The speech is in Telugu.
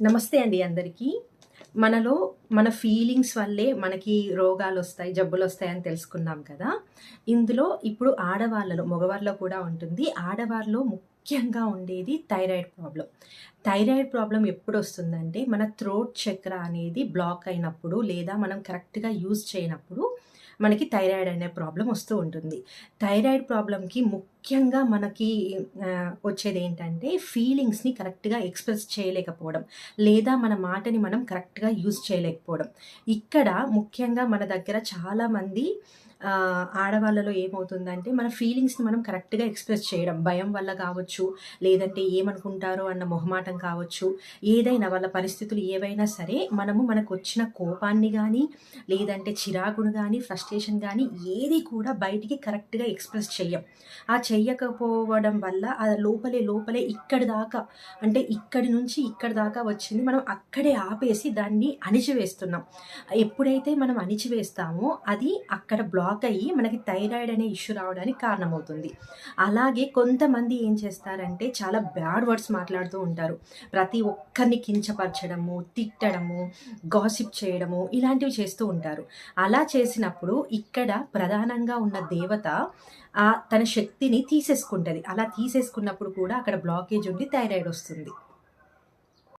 నమస్తే అండి అందరికీ. మనలో మన ఫీలింగ్స్ వల్లే మనకి రోగాలు వస్తాయి జబ్బులు వస్తాయి అని తెలుసుకున్నాం కదా. ఇందులో ఇప్పుడు ఆడవాళ్ళలో మగవారిలో కూడా ఉంటుంది. ఆడవారిలో ముఖ్యంగా ఉండేది థైరాయిడ్ ప్రాబ్లం థైరాయిడ్ ప్రాబ్లం ఎప్పుడు వస్తుందంటే మన థ్రోట్ చక్ర అనేది బ్లాక్ అయినప్పుడు లేదా మనం కరెక్ట్గా యూజ్ చేయనప్పుడు మనకి థైరాయిడ్ అనే ప్రాబ్లం వస్తూ ఉంటుంది. థైరాయిడ్ ప్రాబ్లంకి ముఖ్యంగా మనకి వచ్చేది ఏంటంటే ఫీలింగ్స్ని కరెక్ట్గా ఎక్స్ప్రెస్ చేయలేకపోవడం లేదా మన మాటని మనం కరెక్ట్గా యూజ్ చేయలేకపోవడం. ఇక్కడ ముఖ్యంగా మన దగ్గర చాలామంది ఆడవాళ్ళలో ఏమవుతుందంటే మన ఫీలింగ్స్ని మనం కరెక్ట్గా ఎక్స్ప్రెస్ చేయడం. భయం వల్ల కావచ్చు లేదంటే ఏమనుకుంటారో అన్న మొహమాటం కావచ్చు ఏదైనా వాళ్ళ పరిస్థితులు ఏవైనా సరే మనము మనకు వచ్చిన కోపాన్ని కానీ లేదంటే చిరాకును కానీ ఫ్రస్ట్రేషన్ కానీ ఏది కూడా బయటికి కరెక్ట్గా ఎక్స్ప్రెస్ చెయ్యం. ఆ చెయ్యకపోవడం వల్ల ఆ లోపలే లోపలే ఇక్కడి దాకా అంటే ఇక్కడి నుంచి ఇక్కడి దాకా వచ్చింది మనం అక్కడే ఆపేసి దాన్ని అణిచివేస్తున్నాం. ఎప్పుడైతే మనం అణిచివేస్తామో అది అక్కడ బ్లాక్ అయ్యి మనకి థైరాయిడ్ అనే ఇష్యూ రావడానికి కారణమవుతుంది. అలాగే కొంతమంది ఏం చేస్తారంటే చాలా బ్యాడ్ వర్డ్స్ మాట్లాడుతూ ఉంటారు. ప్రతి ఒక్కరిని కించపరచడము తిట్టడము గాసిప్ చేయడము ఇలాంటివి చేస్తూ ఉంటారు. అలా చేసినప్పుడు ఇక్కడ ప్రధానంగా ఉన్న దేవత తన శక్తిని తీసేసుకుంటుంది. అలా తీసేసుకున్నప్పుడు కూడా అక్కడ బ్లాకేజ్ ఉండి థైరాయిడ్ వస్తుంది.